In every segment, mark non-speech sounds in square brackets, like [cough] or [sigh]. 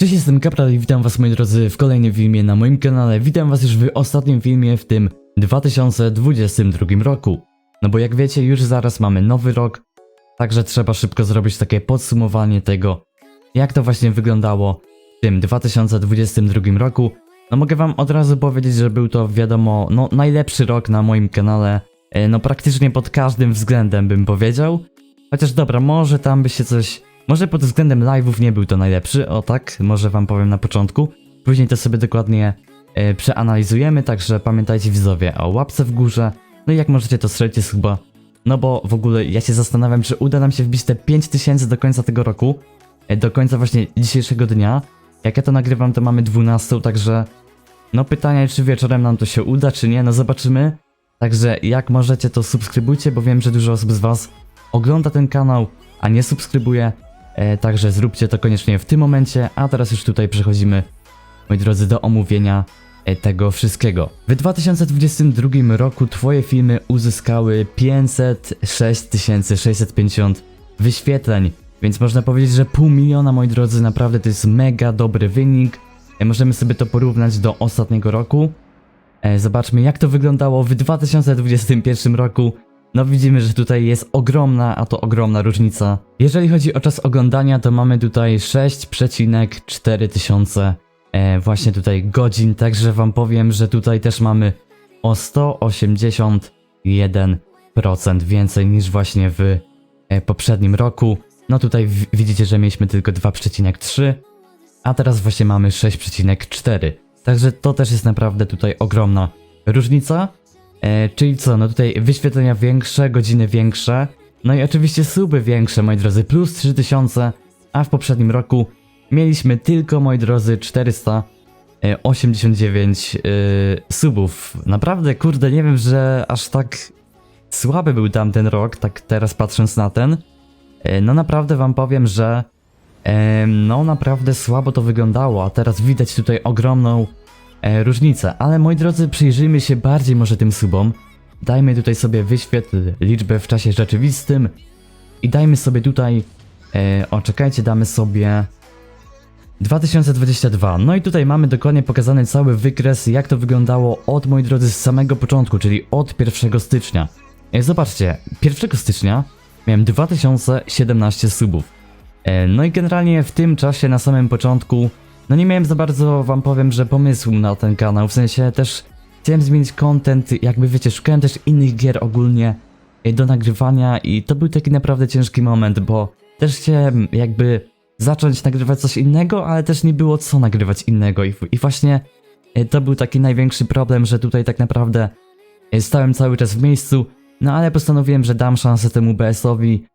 Cześć, jestem Kapral i witam was moi drodzy w kolejnym filmie na moim kanale. Witam was już w ostatnim filmie w tym 2022 roku. No bo jak wiecie, już zaraz mamy nowy rok, także trzeba szybko zrobić takie podsumowanie tego, jak to właśnie wyglądało w tym 2022 roku. No mogę wam od razu powiedzieć, że był to wiadomo, no najlepszy rok na moim kanale, e, no praktycznie pod każdym względem bym powiedział. Chociaż dobra, może tam by się coś. Może pod względem live'ów nie był to najlepszy, o tak, może wam powiem na początku. Później to sobie dokładnie e, przeanalizujemy, także pamiętajcie widzowie o łapce w górze. No i jak możecie to strzelcie chyba. No bo w ogóle ja się zastanawiam, czy uda nam się wbić te 5000 do końca tego roku. E, do końca właśnie dzisiejszego dnia. Jak ja to nagrywam, to mamy 12, także. No pytanie, czy wieczorem nam to się uda, czy nie, no zobaczymy. Także jak możecie, to subskrybujcie, bo wiem, że dużo osób z was ogląda ten kanał, a nie subskrybuje. E, także zróbcie to koniecznie w tym momencie, a teraz już tutaj przechodzimy, moi drodzy, do omówienia e, tego wszystkiego. W 2022 roku twoje filmy uzyskały 506 650 wyświetleń, więc można powiedzieć, że pół miliona, moi drodzy, naprawdę to jest mega dobry wynik. E, możemy sobie to porównać do ostatniego roku. Zobaczmy jak to wyglądało w 2021 roku. No widzimy, że tutaj jest ogromna, a to ogromna różnica. Jeżeli chodzi o czas oglądania, to mamy tutaj 6,4 tysiące e, właśnie tutaj godzin, także wam powiem, że tutaj też mamy o 181% więcej niż właśnie w e, poprzednim roku. No tutaj widzicie, że mieliśmy tylko 2,3, a teraz właśnie mamy 6,4. Także to też jest naprawdę tutaj ogromna różnica. E, czyli co, no tutaj wyświetlenia większe, godziny większe, no i oczywiście suby większe, moi drodzy, plus 3000, a w poprzednim roku mieliśmy tylko, moi drodzy, 489 yy, subów. Naprawdę, kurde, nie wiem, że aż tak słaby był tamten rok, tak teraz patrząc na ten. E, no naprawdę wam powiem, że e, no naprawdę słabo to wyglądało, a teraz widać tutaj ogromną e, różnicę. Ale moi drodzy, przyjrzyjmy się bardziej może tym subom. Dajmy tutaj sobie wyświetl liczbę w czasie rzeczywistym i dajmy sobie tutaj, e, o czekajcie, damy sobie 2022. No i tutaj mamy dokładnie pokazany cały wykres, jak to wyglądało od, moi drodzy, z samego początku, czyli od 1 stycznia. E, Zobaczcie, 1 stycznia miałem 2017 subów. E, No i generalnie w tym czasie, na samym początku, no nie miałem za bardzo, wam powiem, że pomysłu na ten kanał, w sensie też chciałem zmienić content, jakby wiecie, szukałem też innych gier ogólnie e, do nagrywania i to był taki naprawdę ciężki moment, bo też chciałem jakby zacząć nagrywać coś innego, ale też nie było co nagrywać innego i, i właśnie e, to był taki największy problem, że tutaj tak naprawdę e, stałem cały czas w miejscu, no ale postanowiłem, że dam szansę temu BS-owi.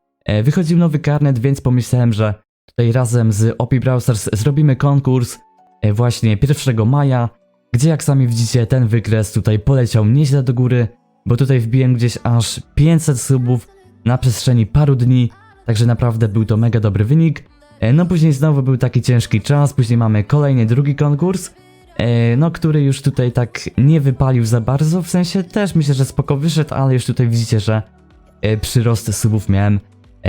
Wychodził nowy karnet, więc pomyślałem, że tutaj razem z Opi Browsers zrobimy konkurs e, właśnie 1 maja, gdzie jak sami widzicie ten wykres tutaj poleciał nieźle do góry, bo tutaj wbiłem gdzieś aż 500 subów na przestrzeni paru dni, także naprawdę był to mega dobry wynik. E, No później znowu był taki ciężki czas, później mamy kolejny drugi konkurs, e, no który już tutaj tak nie wypalił za bardzo, w sensie też myślę, że spoko wyszedł, ale już tutaj widzicie, że przyrost subów miałem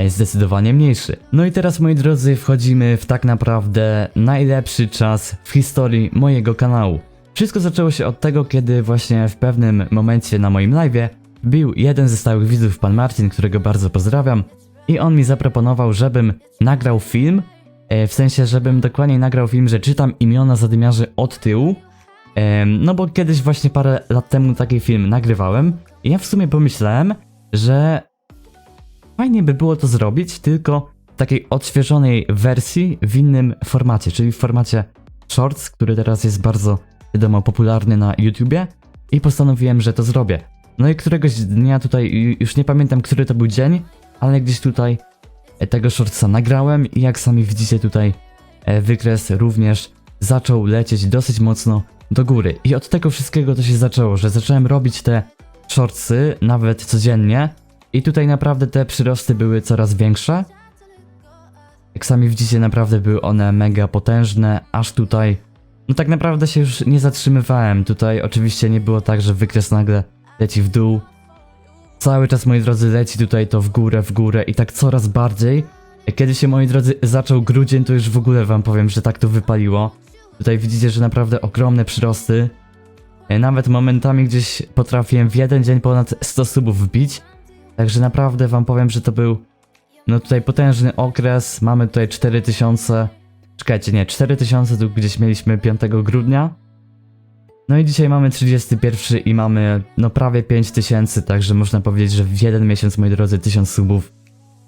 zdecydowanie mniejszy. No i teraz moi drodzy wchodzimy w tak naprawdę najlepszy czas w historii mojego kanału. Wszystko zaczęło się od tego, kiedy właśnie w pewnym momencie na moim live'ie był jeden ze stałych widzów, pan Marcin, którego bardzo pozdrawiam, i on mi zaproponował, żebym nagrał film, e, w sensie, żebym dokładniej nagrał film, że czytam imiona zadymiarzy od tyłu, no bo kiedyś właśnie parę lat temu taki film nagrywałem i ja w sumie pomyślałem, że fajnie by było to zrobić, tylko w takiej odświeżonej wersji w innym formacie, czyli w formacie Shorts, który teraz jest bardzo, wiadomo, popularny na YouTubie i postanowiłem, że to zrobię. No i któregoś dnia tutaj, ju- już nie pamiętam, który to był dzień, ale gdzieś tutaj e, tego Shortsa nagrałem i jak sami widzicie tutaj e, wykres również zaczął lecieć dosyć mocno do góry. I od tego wszystkiego to się zaczęło, że zacząłem robić te shortsy nawet codziennie i tutaj naprawdę te przyrosty były coraz większe. Jak sami widzicie, naprawdę były one mega potężne, aż tutaj. No tak naprawdę się już nie zatrzymywałem. Tutaj oczywiście nie było tak, że wykres nagle leci w dół. Cały czas, moi drodzy, leci tutaj to w górę, w górę i tak coraz bardziej. Kiedy się, moi drodzy, zaczął grudzień, to już w ogóle wam powiem, że tak to wypaliło. Tutaj widzicie, że naprawdę ogromne przyrosty. E, Nawet momentami gdzieś potrafiłem w jeden dzień ponad 100 subów wbić. Także naprawdę wam powiem, że to był no tutaj potężny okres. Mamy tutaj 4000. Czekajcie, nie, 4000 tu gdzieś mieliśmy 5 grudnia. No i dzisiaj mamy 31 i mamy no prawie 5000, także można powiedzieć, że w jeden miesiąc, moi drodzy, 1000 subów.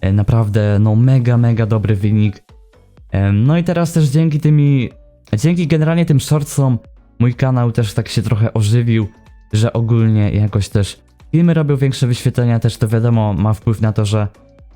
E, Naprawdę, no mega, mega dobry wynik. Em, No i teraz też dzięki tymi, dzięki generalnie tym shortsom, mój kanał też tak się trochę ożywił, że ogólnie jakoś też filmy robią większe wyświetlenia, też to wiadomo ma wpływ na to, że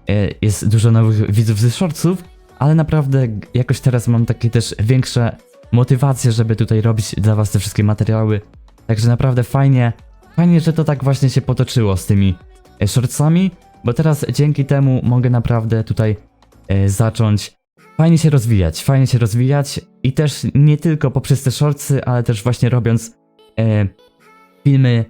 e, jest dużo nowych widzów ze shortsów, ale naprawdę jakoś teraz mam takie też większe motywacje, żeby tutaj robić dla was te wszystkie materiały. Także naprawdę fajnie, fajnie, że to tak właśnie się potoczyło z tymi e, shortsami, bo teraz dzięki temu mogę naprawdę tutaj e, zacząć fajnie się rozwijać, fajnie się rozwijać i też nie tylko poprzez te shortsy, ale też właśnie robiąc filmy,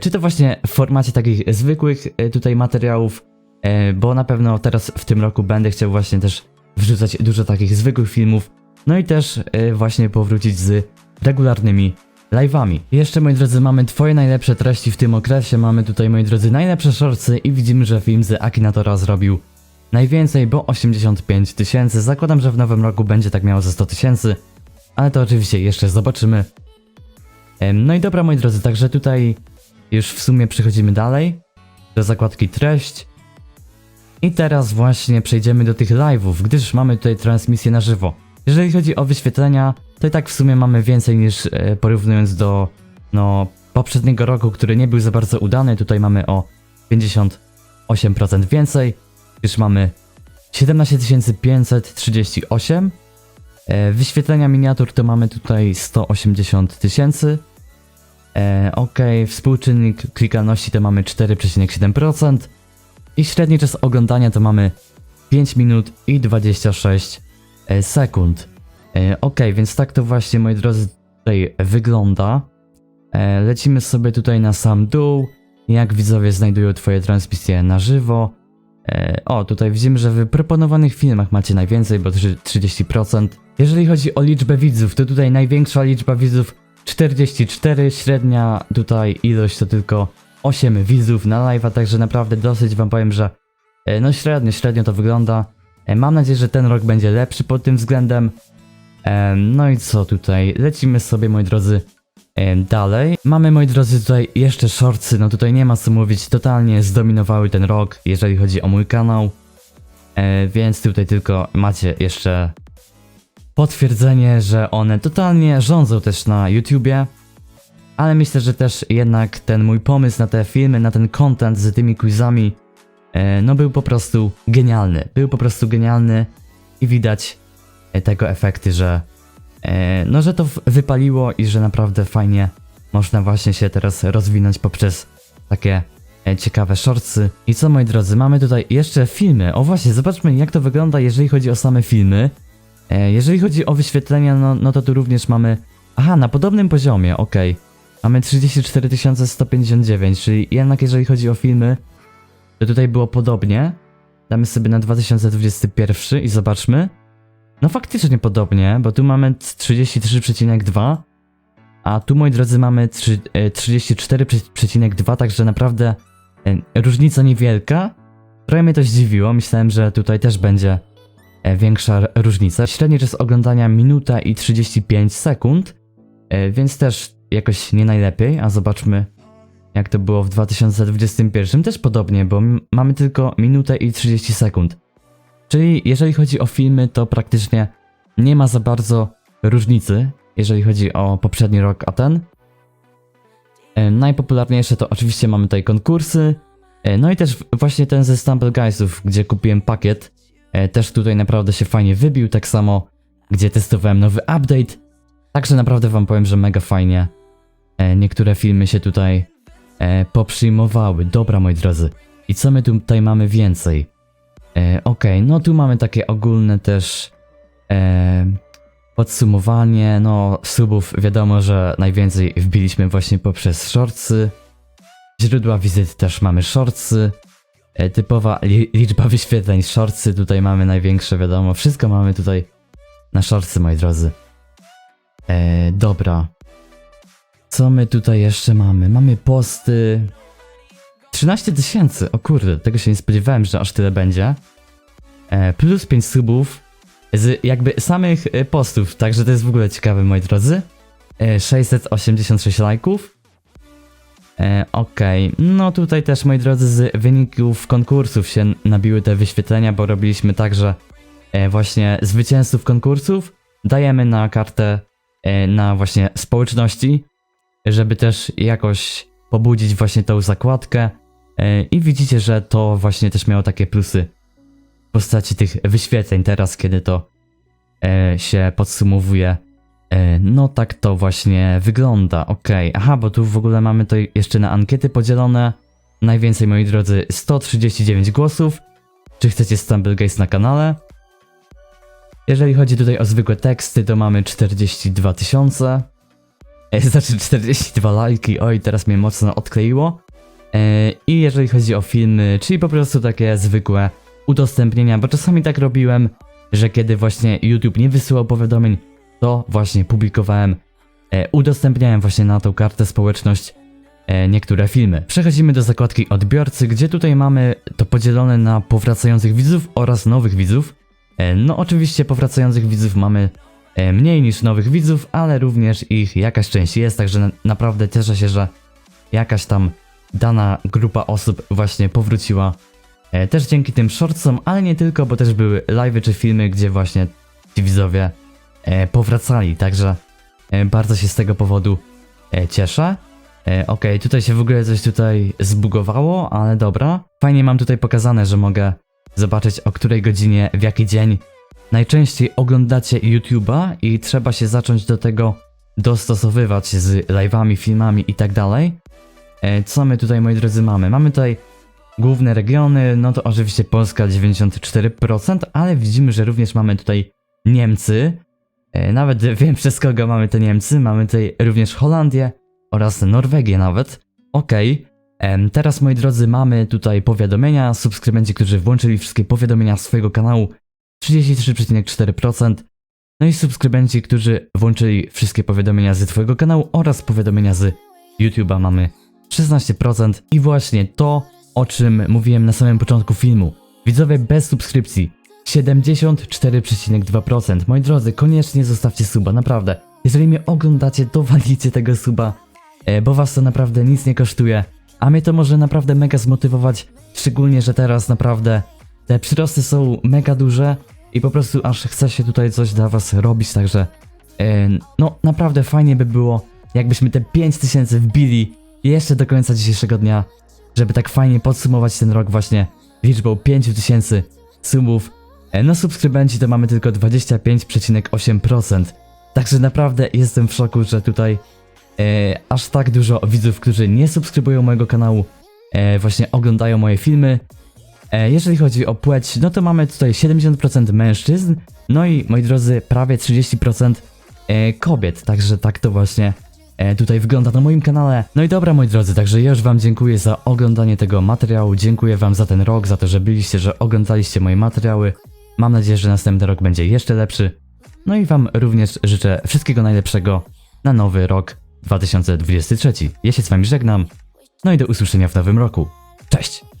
czy to właśnie w formacie takich zwykłych e, tutaj materiałów, e, bo na pewno teraz w tym roku będę chciał właśnie też wrzucać dużo takich zwykłych filmów, no i też e, właśnie powrócić z regularnymi live'ami. Jeszcze moi drodzy mamy twoje najlepsze treści w tym okresie, mamy tutaj moi drodzy najlepsze shortsy i widzimy, że film z Akinatora zrobił najwięcej, bo 85 tysięcy. Zakładam, że w nowym roku będzie tak miało ze 100 tysięcy, ale to oczywiście jeszcze zobaczymy. No i dobra moi drodzy, także tutaj już w sumie przechodzimy dalej do zakładki treść. I teraz właśnie przejdziemy do tych live'ów, gdyż mamy tutaj transmisję na żywo. Jeżeli chodzi o wyświetlenia, to i tak w sumie mamy więcej niż e, porównując do no, poprzedniego roku, który nie był za bardzo udany. Tutaj mamy o 58% więcej, już mamy 17 538. E, wyświetlenia miniatur to mamy tutaj 180 tysięcy. E, ok, współczynnik klikalności to mamy 4,7%. I średni czas oglądania to mamy 5 minut i 26 e, sekund. E, ok, więc tak to właśnie, moi drodzy, tutaj wygląda. E, lecimy sobie tutaj na sam dół. Jak widzowie znajdują Twoje transmisje na żywo. E, o, tutaj widzimy, że w proponowanych filmach macie najwięcej, bo trzy- 30%. Jeżeli chodzi o liczbę widzów, to tutaj największa liczba widzów 44, średnia tutaj ilość to tylko 8 widzów na live'a, także naprawdę dosyć wam powiem, że e, no średnio, średnio to wygląda. E, Mam nadzieję, że ten rok będzie lepszy pod tym względem. E, No i co tutaj? Lecimy sobie, moi drodzy, dalej. Mamy, moi drodzy, tutaj jeszcze shortsy, no tutaj nie ma co mówić, totalnie zdominowały ten rok, jeżeli chodzi o mój kanał. Więc tutaj tylko macie jeszcze potwierdzenie, że one totalnie rządzą też na YouTubie. Ale myślę, że też jednak ten mój pomysł na te filmy, na ten content z tymi quizami, e, no był po prostu genialny. Był po prostu genialny i widać e, tego efekty, że e, no, że to wypaliło i że naprawdę fajnie można właśnie się teraz rozwinąć poprzez takie ciekawe shortsy. I co moi drodzy, mamy tutaj jeszcze filmy. O właśnie, zobaczmy jak to wygląda, jeżeli chodzi o same filmy. E, jeżeli chodzi o wyświetlenia, no, no to tu również mamy... Aha, na podobnym poziomie, okej. Mamy 34 159, czyli jednak jeżeli chodzi o filmy, to tutaj było podobnie. Damy sobie na 2021 i zobaczmy. No faktycznie podobnie, bo tu mamy 33,2, a tu moi drodzy mamy trzy- e, 34,2, także naprawdę e, różnica niewielka. Trochę mnie to zdziwiło, myślałem, że tutaj też będzie większa r- różnica. Średni czas oglądania minuta i 35 sekund, e, więc też jakoś nie najlepiej, a zobaczmy jak to było w 2021. Też podobnie, bo mamy tylko minutę i 30 sekund. Czyli jeżeli chodzi o filmy, to praktycznie nie ma za bardzo różnicy, jeżeli chodzi o poprzedni rok, a ten. E, Najpopularniejsze to oczywiście mamy tutaj konkursy, e, no i też właśnie ten ze Stumble Guysów, gdzie kupiłem pakiet, e, też tutaj naprawdę się fajnie wybił, tak samo gdzie testowałem nowy update, także naprawdę wam powiem, że mega fajnie e, niektóre filmy się tutaj e, poprzyjmowały. Dobra moi drodzy, i co my tutaj mamy więcej? E, Okej, no tu mamy takie ogólne też e, podsumowanie, no subów wiadomo, że najwięcej wbiliśmy właśnie poprzez shortsy. Źródła wizyt też mamy shortsy. E, typowa li liczba wyświetleń. Shortsy tutaj mamy największe, wiadomo. Wszystko mamy tutaj na shortsy, moi drodzy. E, dobra. Co my tutaj jeszcze mamy? Mamy posty. 13 tysięcy, o kurde, tego się nie spodziewałem, że aż tyle będzie. E, plus 5 subów z jakby samych e, postów, także to jest w ogóle ciekawe, moi drodzy. E, 686 lajków. E, Okej, no tutaj też, moi drodzy, z wyników konkursów się nabiły te wyświetlenia, bo robiliśmy tak, że e, właśnie zwycięzców konkursów dajemy na kartę e, na właśnie społeczności, żeby też jakoś pobudzić właśnie tą zakładkę. E, I widzicie, że to właśnie też miało takie plusy w postaci tych wyświetleń teraz, kiedy to e, się podsumowuje. E, no tak to właśnie wygląda, okej. Aha, bo tu w ogóle mamy to jeszcze na ankiety podzielone. Najwięcej, moi drodzy, 139 głosów. Czy chcecie Stumble Guys na kanale? Jeżeli chodzi tutaj o zwykłe teksty, to mamy 42 tysiące. E, [laughs] Znaczy 42 lajki, oj, teraz mnie mocno odkleiło. E, I jeżeli chodzi o filmy, czyli po prostu takie zwykłe udostępnienia, bo czasami tak robiłem, że kiedy właśnie YouTube nie wysyłał powiadomień, to właśnie publikowałem, e, udostępniałem właśnie na tą kartę społeczność e, niektóre filmy. Przechodzimy do zakładki odbiorcy, gdzie tutaj mamy to podzielone na powracających widzów oraz nowych widzów. E, No oczywiście powracających widzów mamy e, mniej niż nowych widzów, ale również ich jakaś część jest, także na, naprawdę cieszę się, że jakaś tam dana grupa osób właśnie powróciła. E, Też dzięki tym shortsom, ale nie tylko, bo też były live'y czy filmy, gdzie właśnie ci widzowie powracali, także e, bardzo się z tego powodu e, cieszę. E, Okej, tutaj się w ogóle coś tutaj zbugowało, ale dobra. Fajnie mam tutaj pokazane, że mogę zobaczyć o której godzinie, w jaki dzień najczęściej oglądacie YouTube'a i trzeba się zacząć do tego dostosowywać z live'ami, filmami i tak dalej. E, Co my tutaj, moi drodzy, mamy? Mamy tutaj główne regiony, no to oczywiście Polska 94%, ale widzimy, że również mamy tutaj Niemcy. E, Nawet [laughs] wiem przez kogo mamy te Niemcy. Mamy tutaj również Holandię oraz Norwegię nawet. Okej. Em, Teraz moi drodzy mamy tutaj powiadomienia, subskrybenci, którzy włączyli wszystkie powiadomienia swojego kanału 33,4%. No i subskrybenci, którzy włączyli wszystkie powiadomienia z twojego kanału oraz powiadomienia z YouTube'a mamy 16% i właśnie to, o czym mówiłem na samym początku filmu. Widzowie bez subskrypcji 74,2%. Moi drodzy, koniecznie zostawcie suba, naprawdę. Jeżeli mnie oglądacie, to walicie tego suba, e, bo was to naprawdę nic nie kosztuje, a mnie to może naprawdę mega zmotywować, szczególnie, że teraz naprawdę te przyrosty są mega duże i po prostu aż chce się tutaj coś dla was robić, także e, no naprawdę fajnie by było, jakbyśmy te 5000 wbili jeszcze do końca dzisiejszego dnia, żeby tak fajnie podsumować ten rok właśnie liczbą 5000 subów. E, No subskrybenci to mamy tylko 25,8%. Także naprawdę jestem w szoku, że tutaj e, aż tak dużo widzów, którzy nie subskrybują mojego kanału, e, właśnie oglądają moje filmy. E, jeżeli chodzi o płeć, no to mamy tutaj 70% mężczyzn, no i moi drodzy, prawie 30% e, kobiet. Także tak to właśnie e, tutaj wygląda na moim kanale. No i dobra moi drodzy, także ja już wam dziękuję za oglądanie tego materiału, dziękuję wam za ten rok, za to, że byliście, że oglądaliście moje materiały. Mam nadzieję, że następny rok będzie jeszcze lepszy. No i wam również życzę wszystkiego najlepszego na nowy rok 2023. Ja się z wami żegnam, no i do usłyszenia w nowym roku. Cześć!